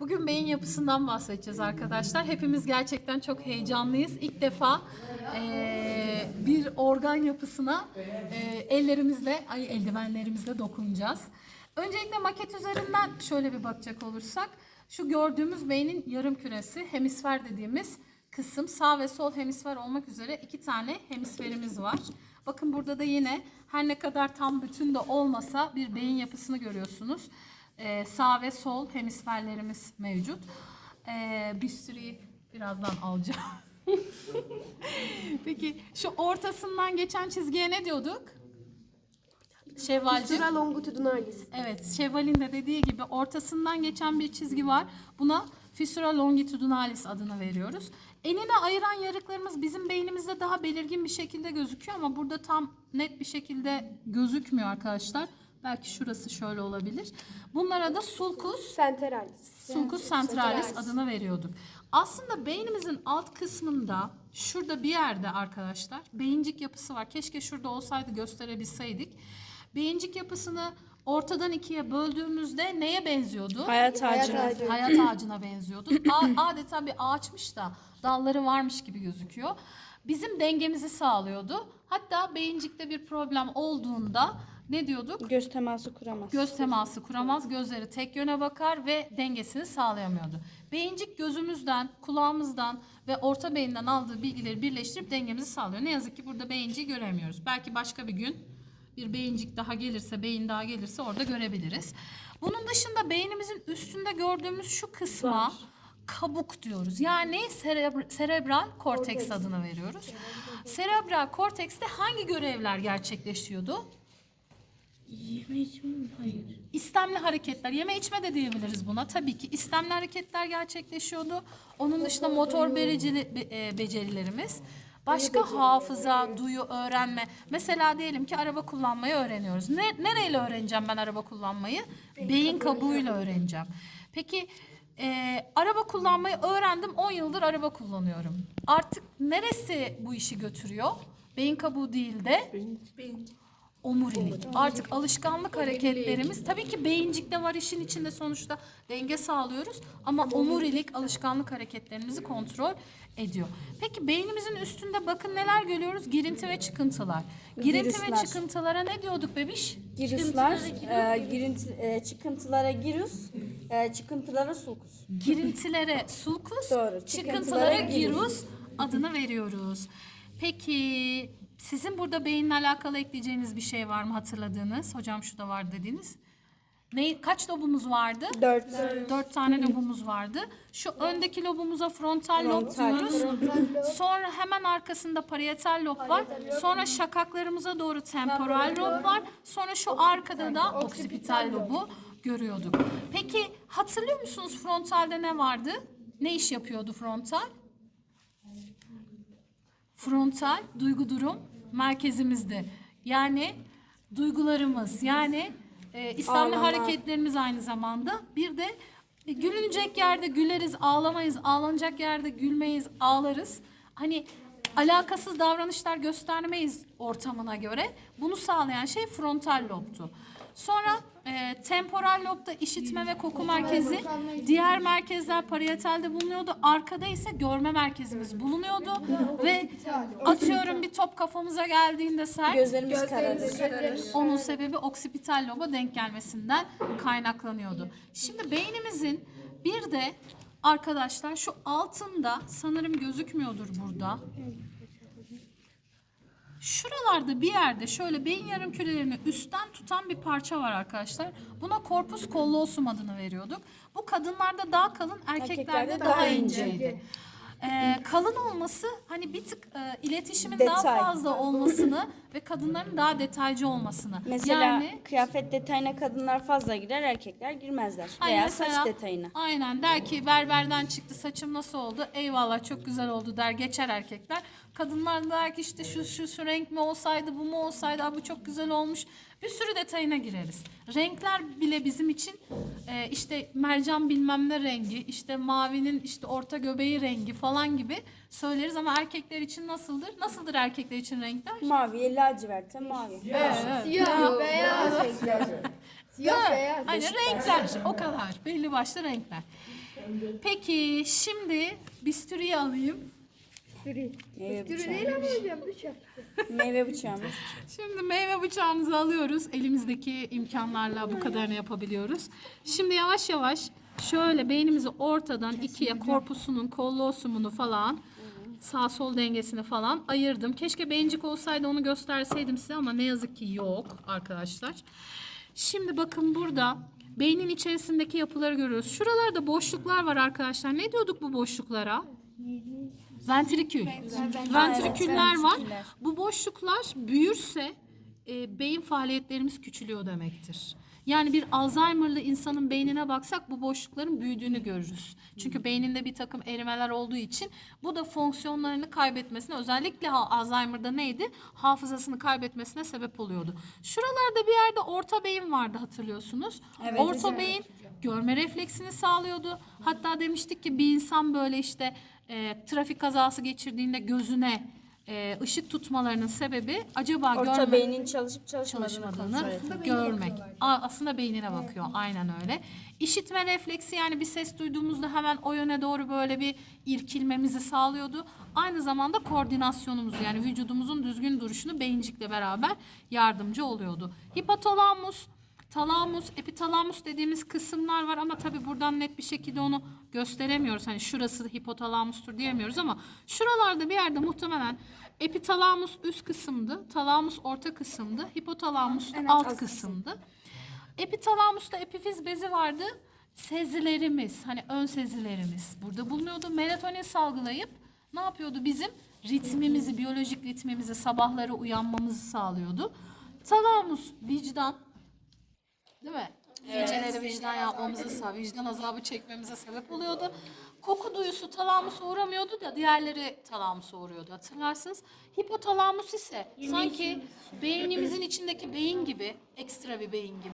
Bugün beyin yapısından bahsedeceğiz arkadaşlar. Hepimiz gerçekten çok heyecanlıyız. İlk defa eee, bir organ yapısına eee, ellerimizle, ay eldivenlerimizle dokunacağız. Öncelikle maket üzerinden şöyle bir bakacak olursak, şu gördüğümüz beynin yarım küresi, hemisfer dediğimiz kısım sağ ve sol hemisfer olmak üzere iki tane hemisferimiz var. Bakın burada da yine her ne kadar tam bütün de olmasa bir beyin yapısını görüyorsunuz. Ee, sağ ve sol hemisferlerimiz mevcut. Ee, bisturiyi birazdan alacağım. Peki şu ortasından geçen çizgiye ne diyorduk? Fissura longitudinalis. Evet, Şevval'in de dediği gibi ortasından geçen bir çizgi var. Buna fissura longitudinalis adını veriyoruz. Enine ayıran yarıklarımız bizim beynimizde daha belirgin bir şekilde gözüküyor ama burada tam net bir şekilde gözükmüyor arkadaşlar. Belki şurası şöyle olabilir. Bunlara da sulcus Centralis. Sulcus centralis adını veriyorduk. Aslında beynimizin alt kısmında şurada bir yerde arkadaşlar beyincik yapısı var. Keşke şurada olsaydı gösterebilseydik. Beyincik yapısını ortadan ikiye böldüğümüzde neye benziyordu? Hayat ağacı. ağacı. Hayat ağacına benziyordu. Adeta bir ağaçmış da dalları varmış gibi gözüküyor. Bizim dengemizi sağlıyordu. Hatta beyincikte bir problem olduğunda ne diyorduk? Göz teması kuramaz. Göz teması kuramaz, gözleri tek yöne bakar ve dengesini sağlayamıyordu. Beyincik gözümüzden, kulağımızdan ve orta beyinden aldığı bilgileri birleştirip dengemizi sağlıyor. Ne yazık ki burada beyinciği göremiyoruz. Belki başka bir gün bir beyincik daha gelirse, beyin daha gelirse orada görebiliriz. Bunun dışında beynimizin üstünde gördüğümüz şu kısma kabuk diyoruz. Yani serebr- serebral korteks adını veriyoruz. Serebral kortekste hangi görevler gerçekleşiyordu? Yeme içme mi? Hayır. İstemli hareketler, yeme içme de diyebiliriz buna. Tabii ki istemli hareketler gerçekleşiyordu. Onun dışında motor berecili, be- e, becerilerimiz. Başka hafıza, duyu, öğrenme. Mesela diyelim ki araba kullanmayı öğreniyoruz. Ne, nereyle öğreneceğim ben araba kullanmayı? Beyin kabuğuyla öğreneceğim. Peki e, araba kullanmayı öğrendim. 10 yıldır araba kullanıyorum. Artık neresi bu işi götürüyor? Beyin kabuğu değil de omurilik. Artık alışkanlık hareketlerimiz tabii ki beyincik de var işin içinde sonuçta denge sağlıyoruz ama omurilik alışkanlık hareketlerimizi kontrol ediyor. Peki beynimizin üstünde bakın neler görüyoruz? Girinti ve çıkıntılar. Girinti ve Virüsler. çıkıntılara ne diyorduk bebiş? Girişler, e, girinti, e, çıkıntılara girus, e, çıkıntılara sulcus. Girintilere sulcus, Doğru, çıkıntılara çıkıntılara girus adını veriyoruz. Peki sizin burada beyinle alakalı ekleyeceğiniz bir şey var mı hatırladığınız? Hocam şu da var dediğiniz. Ne, kaç lobumuz vardı? Dört. Dört tane lobumuz vardı. Şu öndeki lobumuza frontal lob diyoruz. Sonra hemen arkasında parietal lob var. Sonra şakaklarımıza doğru temporal lob var. Sonra şu arkada da oksipital lobu görüyorduk. Peki hatırlıyor musunuz frontalde ne vardı? Ne iş yapıyordu frontal? Frontal duygu durum merkezimizde. Yani duygularımız yani e, İslamlı Ağlama. hareketlerimiz aynı zamanda. Bir de e, gülünecek yerde güleriz, ağlamayız. Ağlanacak yerde gülmeyiz, ağlarız. Hani alakasız davranışlar göstermeyiz ortamına göre. Bunu sağlayan şey frontal lobtu. Sonra e, temporal lobda işitme ve koku merkezi, diğer merkezler parietalde bulunuyordu. Arkada ise görme merkezimiz bulunuyordu ve atıyorum bir top kafamıza geldiğinde sert Gözlerimiz kararır. onun sebebi oksipital loba denk gelmesinden kaynaklanıyordu. Şimdi beynimizin bir de arkadaşlar şu altında sanırım gözükmüyordur burada. Şuralarda bir yerde şöyle beyin yarım kürelerini üstten tutan bir parça var arkadaşlar. Buna corpus callosum adını veriyorduk. Bu kadınlarda daha kalın, erkeklerde, Erkeklerde daha, daha inceydi. Ee, kalın olması hani bir tık e, iletişimin daha Detay. fazla olmasını ve kadınların daha detaycı olmasını. Mesela yani kıyafet detayına kadınlar fazla girer, erkekler girmezler. Hani Veya mesela- saç detayına. Aynen der ki berberden çıktı saçım nasıl oldu? Eyvallah çok güzel oldu der geçer erkekler. Kadınlar der ki işte şu şu şu renk mi olsaydı bu mu olsaydı Aa, bu çok güzel olmuş. Bir sürü detayına gireriz. Renkler bile bizim için e, işte mercan bilmem ne rengi, işte mavinin işte orta göbeği rengi falan gibi söyleriz ama erkekler için nasıldır? Nasıldır erkekler için renkler? Maviye laciverte mavi. Siyah, beyaz. Siyah, beyaz. Hani renkler o kadar belli başlı renkler. Peki şimdi bisturiyi alayım. Sürü. Meyve Sürü bıçağı. değil ama hocam bıçak. Meyve bıçağımız. Şimdi meyve bıçağımızı alıyoruz. Elimizdeki imkanlarla bu kadarını yapabiliyoruz. Şimdi yavaş yavaş şöyle beynimizi ortadan ikiye korpusunun kollosumunu falan sağ sol dengesini falan ayırdım. Keşke beyincik olsaydı onu gösterseydim size ama ne yazık ki yok arkadaşlar. Şimdi bakın burada beynin içerisindeki yapıları görüyoruz. Şuralarda boşluklar var arkadaşlar. Ne diyorduk bu boşluklara? Ventrikül. Ventriküller var. Bu boşluklar büyürse e, beyin faaliyetlerimiz küçülüyor demektir. Yani bir Alzheimer'lı insanın beynine baksak bu boşlukların büyüdüğünü görürüz. Çünkü beyninde bir takım erimeler olduğu için bu da fonksiyonlarını kaybetmesine özellikle Alzheimer'da neydi? Hafızasını kaybetmesine sebep oluyordu. Şuralarda bir yerde orta beyin vardı hatırlıyorsunuz. Evet, orta evet. beyin görme refleksini sağlıyordu. Hatta demiştik ki bir insan böyle işte e, trafik kazası geçirdiğinde gözüne e, ışık tutmalarının sebebi acaba Orta görme beynin çalışıp çalışmadığını görmek. A- aslında beynine bakıyor. Aynen öyle. İşitme refleksi yani bir ses duyduğumuzda hemen o yöne doğru böyle bir irkilmemizi sağlıyordu. Aynı zamanda koordinasyonumuzu yani vücudumuzun düzgün duruşunu beyincikle beraber yardımcı oluyordu. Hipotalamus, talamus, epitalamus dediğimiz kısımlar var ama tabii buradan net bir şekilde onu gösteremiyoruz. Hani şurası hipotalamustur diyemiyoruz ama şuralarda bir yerde muhtemelen epitalamus üst kısımdı, talamus orta kısımdı, hipotalamus da alt kısımdı. Epitalamusta epifiz bezi vardı. Sezilerimiz, hani ön sezilerimiz burada bulunuyordu. Melatonin salgılayıp ne yapıyordu? Bizim ritmimizi, biyolojik ritmimizi, sabahları uyanmamızı sağlıyordu. Talamus, vicdan, Değil mi? Geceleri vicdan yapmamızı sağ, vicdan azabı çekmemize sebep oluyordu. Koku duyusu talamusa uğramıyordu da diğerleri talamusa uğruyordu hatırlarsınız. Hipotalamus ise sanki beynimizin içindeki beyin gibi, ekstra bir beyin gibi.